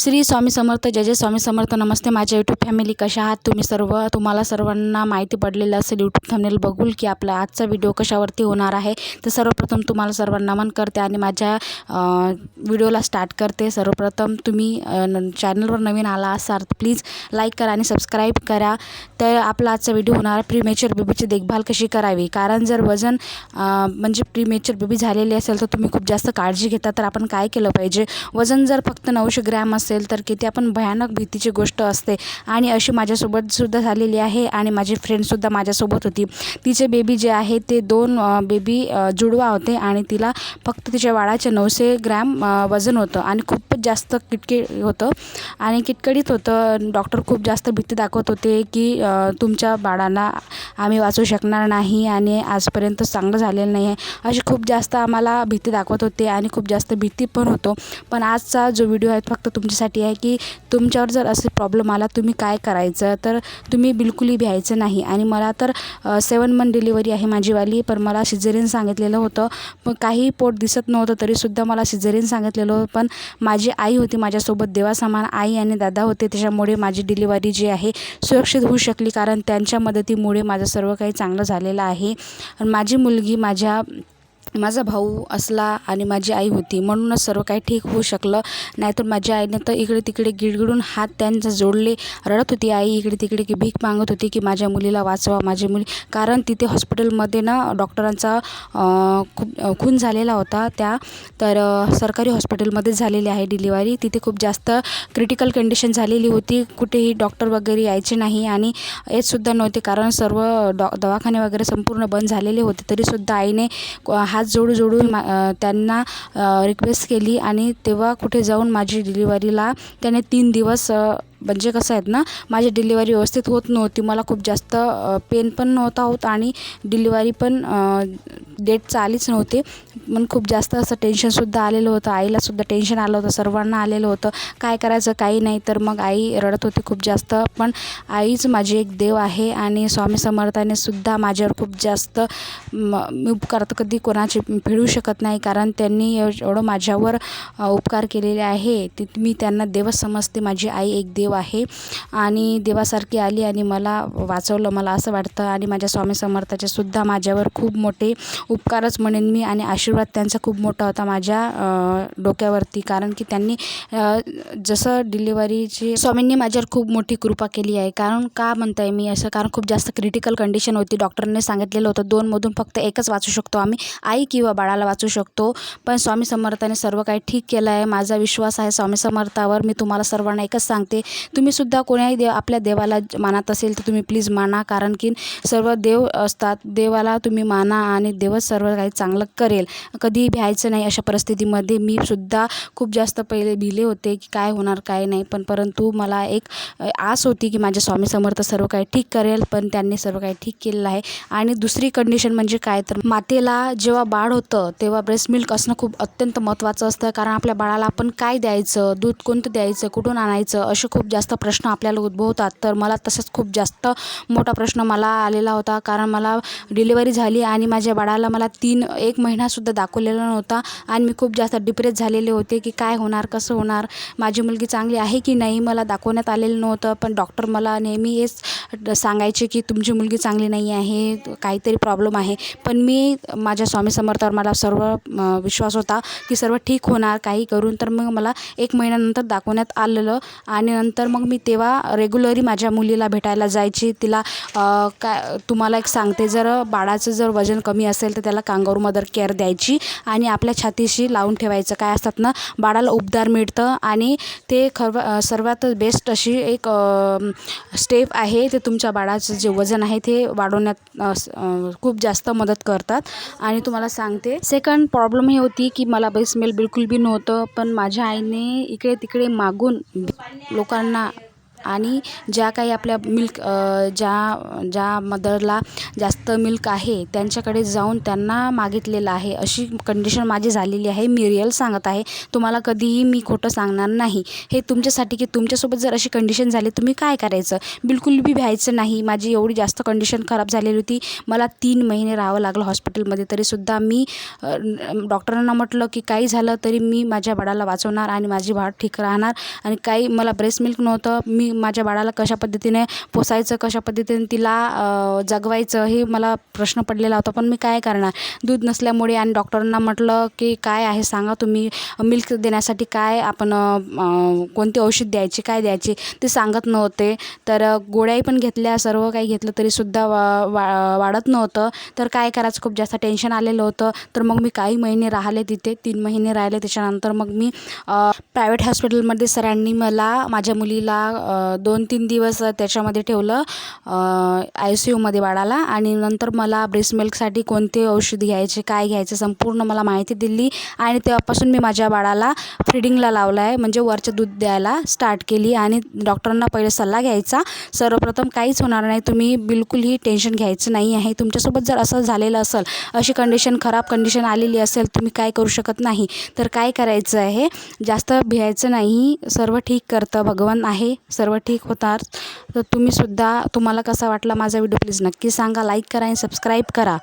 श्री स्वामी समर्थ जय जय स्वामी समर्थ नमस्ते माझ्या YouTube family कशा आहात तुम्ही सर्व? तुम्हाला सर्वांना माहिती पडलेलं असेल यूट्यूब थंबनेल बघूल की आपला आजचा व्हिडिओ कशावरती होणार आहे. तर सर्वप्रथम तुम्हाला सर्वांना नमन करते आणि माझ्या व्हिडिओला स्टार्ट करते. सर्वप्रथम तुम्ही चॅनलवर नवीन आला असाल तर प्लीज लाईक करा आणि सबस्क्राईब करा. तर आपला आजचा व्हिडिओ होणार प्रीमेच्युअर बेबीची देखभाल कशी करावी? कारण जर वजन म्हणजे प्रीमेच्युअर बेबी झालेली असेल तर तुम्ही खूप जास्त काळजी घेता. तर आपण काय केलं पाहिजे? वजन जर फक्त नऊशे ग्रॅम असेल असेल तर किती आपण भयानक भीतीची गोष्ट असते. आणि अशी माझ्यासोबतसुद्धा झालेली आहे आणि माझी फ्रेंडसुद्धा माझ्यासोबत होती. तिचे बेबी जे आहे ते दोन बेबी जुडवा होते आणि तिला फक्त तिच्या बाळाचे नऊशे ग्रॅम वजन होतं आणि खूपच जास्त किटकिट होतं. आणि किटकडीत होतं. डॉक्टर खूप जास्त भीती दाखवत होते की तुमच्या बाळाला आम्ही वाचू शकणार नाही आणि आजपर्यंत चांगलं झालेलं नाही आहे. अशी खूप जास्त आम्हाला भीती दाखवत होते आणि खूप जास्त भीती पण होतो. पण आजचा जो व्हिडिओ आहे फक्त तुमच्यासाठी आहे की तुमच्यावर जर असे प्रॉब्लेम आला तुम्ही काय करायचं? तर तुम्ही बिलकुलही भ्यायचं नाही. आणि मला तर सेवन मंथ डिलिव्हरी आहे माझीवाली पण मला सिझेरियन सांगितलेलं होतं. पण काही पोट दिसत नव्हतं तरीसुद्धा मला सिझेरियन सांगितलेलं होतं. पण माझी आई होती माझ्यासोबत देवासमान आई आणि दादा होते. त्याच्यामुळे माझी डिलिव्हरी जी आहे सुरक्षित होऊ शकली. कारण त्यांच्या मदतीमुळे माझं सर्व काही चांगलं झालेलं आहे. माझी मुलगी माझ्या माझा भाऊ असला आणि माझी आई होती म्हणूनच सर्व काही ठीक होऊ शकलं. नाहीतर माझ्या आईनं तर इकडे तिकडे गिडगिडून हात त्यांचा जोडले रडत होती आई इकडे तिकडे की भीक मागत होती की माझ्या मुलीला वाचवा माझी मुली. कारण तिथे हॉस्पिटलमध्ये ना डॉक्टरांचा खूप खून झालेला होता त्या. तर सरकारी हॉस्पिटलमध्येच झालेली आहे डिलिव्हरी. तिथे खूप जास्त क्रिटिकल कंडिशन झालेली होती. कुठेही डॉक्टर वगैरे यायचे नाही आणि येतसुद्धा नव्हते. कारण सर्व डॉ दवाखाने वगैरे संपूर्ण बंद झालेले होते. तरीसुद्धा आईने हात जोडू जोडून मा त्यांना रिक्वेस्ट केली आणि तेव्हा कुठे जाऊन माझी डिलिव्हरीला त्याने तीन दिवस म्हणजे कसं आहेत ना माझी डिलिव्हरी व्यवस्थित होत नव्हती. मला खूप जास्त पेन पण नव्हता होत आणि डिलिव्हरी पण डेट आलीच नव्हते. पण खूप जास्त असं टेन्शनसुद्धा आलेलं होतं. आईलासुद्धा टेन्शन आलं होतं. सर्वांना आलेलं होतं. काय करायचं? काही नाही. तर मग आई रडत होती खूप जास्त. पण आईच माझी एक देव आहे आणि स्वामी समर्थाने सुद्धा माझ्यावर खूप जास्त म- मी उपकार तर कधी कोणाचे फेडू शकत नाही. कारण त्यांनी एवढं माझ्यावर उपकार केलेले आहे. ते मी त्यांना देवच समजते. माझी आई एक देव आहे. आणि देवासारखी आली आणि मला वाचवलं. मला असं वाटतं. आणि माझ्या स्वामी समर्थाचे सुद्धा माझ्यावर खूप मोठे उपकारच म्हणेन मी आणि आशीर्वाद त्यांचा खूप मोठा होता माझ्या डोक्यावरती. कारण की त्यांनी जसं डिलिव्हरीची स्वामींनी माझ्यावर खूप मोठी कृपा केली आहे. कारण का म्हणताय मी? असं कारण खूप जास्त क्रिटिकल कंडिशन होती. डॉक्टरने सांगितलेलं होतं दोनमधून फक्त एकच वाचू शकतो आम्ही. आई किंवा बाळाला वाचू शकतो. पण स्वामी समर्थाने सर्व काही ठीक केलं आहे. माझा विश्वास आहे स्वामी समर्थावर. मी तुम्हाला सर्वांना एकच सांगते. तुम्हीसुद्धा कोणाही देव आपल्या देवाला मानत असेल तर तुम्ही प्लीज माना. कारण की सर्व देव असतात. देवाला तुम्ही माना आणि देव देवच सर्व काही चांगलं करेल. कधीही भ्यायचं नाही अशा परिस्थितीमध्ये मी सुद्धा खूप जास्त पहिले भिले होते की काय होणार काय नाही. पण परंतु मला एक आस होती की माझ्या स्वामी समर्थ सर्व काही ठीक करेल पण त्यांनी सर्व काही ठीक केलेलं आहे. आणि दुसरी कंडिशन म्हणजे काय? तर मातेला जेव्हा बाळ होतं तेव्हा ब्रेस्ट मिल्क असणं खूप अत्यंत महत्त्वाचं असतं. कारण आपल्या बाळाला आपण काय द्यायचं? दूध कोणतं द्यायचं? कुठून आणायचं? असे खूप जास्त प्रश्न आपल्याला उद्भवतात. तर मला तसंच खूप जास्त मोठा प्रश्न मला आलेला होता. कारण मला डिलिव्हरी झाली आणि माझ्या बाळाला मला तीन एक महिनासुद्धा दाखवलेला नव्हता. आणि मी खूप जास्त डिप्रेस झालेले होते की काय होणार कसं होणार? माझी मुलगी चांगली आहे की नाही मला दाखवण्यात आलेलं नव्हतं पण डॉक्टर मला नेहमी हेच सांगायचे की तुमची मुलगी चांगली नाही आहे काहीतरी प्रॉब्लेम आहे. पण मी माझ्या स्वामी समर्थावर मला सर्व विश्वास होता की सर्व ठीक होणार काही करून. तर मग मला एक महिन्यानंतर दाखवण्यात आलेलं. आणि नंतर मग मी तेव्हा रेग्युलरी माझ्या मुलीला भेटायला जायची. तिला काय तुम्हाला एक सांगते जर बाळाचं जर वजन कमी असेल तर त्याला कांगारू मदर केअर द्यायची आणि आपल्या छातीशी लावून ठेवायचं. काय असतात ना बाळाला उपदार मिळतं आणि ते खरव सर्वात बेस्ट अशी एक स्टेप आहे. ते तुमच्या बाळाचं जे वजन आहे ते वाढवण्यात खूप जास्त मदत करतात. आणि तुम्हाला सांगते सेकंड प्रॉब्लेम हे होती की मला बाई स्मेल बिलकुल बी नव्हतं पण माझ्या आईने इकडे तिकडे मागून लोकांना आणि ज्या काही आपल्या मिल्क ज्या ज्या मदरला जास्त मिल्क आहे त्यांच्याकडे जाऊन त्यांना मागितलेलं आहे. अशी कंडिशन माझी झालेली आहे. मी रिअल सांगत आहे. तुम्हाला कधीही मी खोटं सांगणार नाही. हे तुमच्यासाठी की तुमच्यासोबत जर अशी कंडिशन झाली तुम्ही काय करायचं? बिलकुल बी भ्यायचं नाही. माझी एवढी जास्त कंडिशन खराब झालेली होती. मला तीन महिने राहावं लागलं हॉस्पिटलमध्ये तरीसुद्धा मी डॉक्टरांना म्हटलं की काही झालं तरी मी माझ्या बाळाला वाचवणार आणि माझी बाळ ठीक राहणार. आणि काही मला ब्रेस्ट मिल्क नव्हतं. मी माझ्या बाळाला कशा पद्धतीने पोसायचं कशा पद्धतीने तिला जगवायचं हे मला प्रश्न पडलेला होता. पण मी काय करणार? दूध नसल्यामुळे आणि डॉक्टरांना म्हटलं की काय आहे सांगा तुम्ही? मिल्क देण्यासाठी काय आपण कोणती कोणते औषध द्यायचे काय द्यायचे ते सांगत नव्हते. तर गोळ्याही पण घेतल्या सर्व काही घेतलं तरीसुद्धा वा वा वाढत नव्हतं. तर काय करायचं? खूप जास्त टेन्शन आलेलं होतं. तर मग मी काही महिने राहिले तिथे तीन महिने राहिले. त्याच्यानंतर मग मी प्रायव्हेट हॉस्पिटलमध्ये सरांनी मला माझ्या मुलीला दोन तीन दिवस त्याच्यामध्ये ठेवलं आय सी यूमध्ये बाळाला आणि नंतर मला ब्रेस्ट मिल्कसाठी कोणते औषध घ्यायचे काय घ्यायचे संपूर्ण मला माहिती दिली आणि तेव्हापासून मी माझ्या बाळाला फिडिंगला लावलं आहे म्हणजे वरचं दूध द्यायला स्टार्ट केली आणि डॉक्टरांना पहिले सल्ला घ्यायचा सर्वप्रथम काहीच होणार नाही तुम्ही बिलकुलही टेन्शन घ्यायचं नाही आहे तुमच्यासोबत जर असं झालेलं असेल अशी कंडिशन खराब कंडिशन आलेली असेल तुम्ही काय करू शकत नाही तर काय करायचं आहे? जास्त भियायचं नाही सर्व ठीक करतं भगवान आहे सर्व ठीक होतात. तर तुम्हीसुद्धा तुम्हाला कसा वाटला माझा व्हिडिओ प्लीज नक्की सांगा. लाईक करा आणि सबस्क्राईब करा.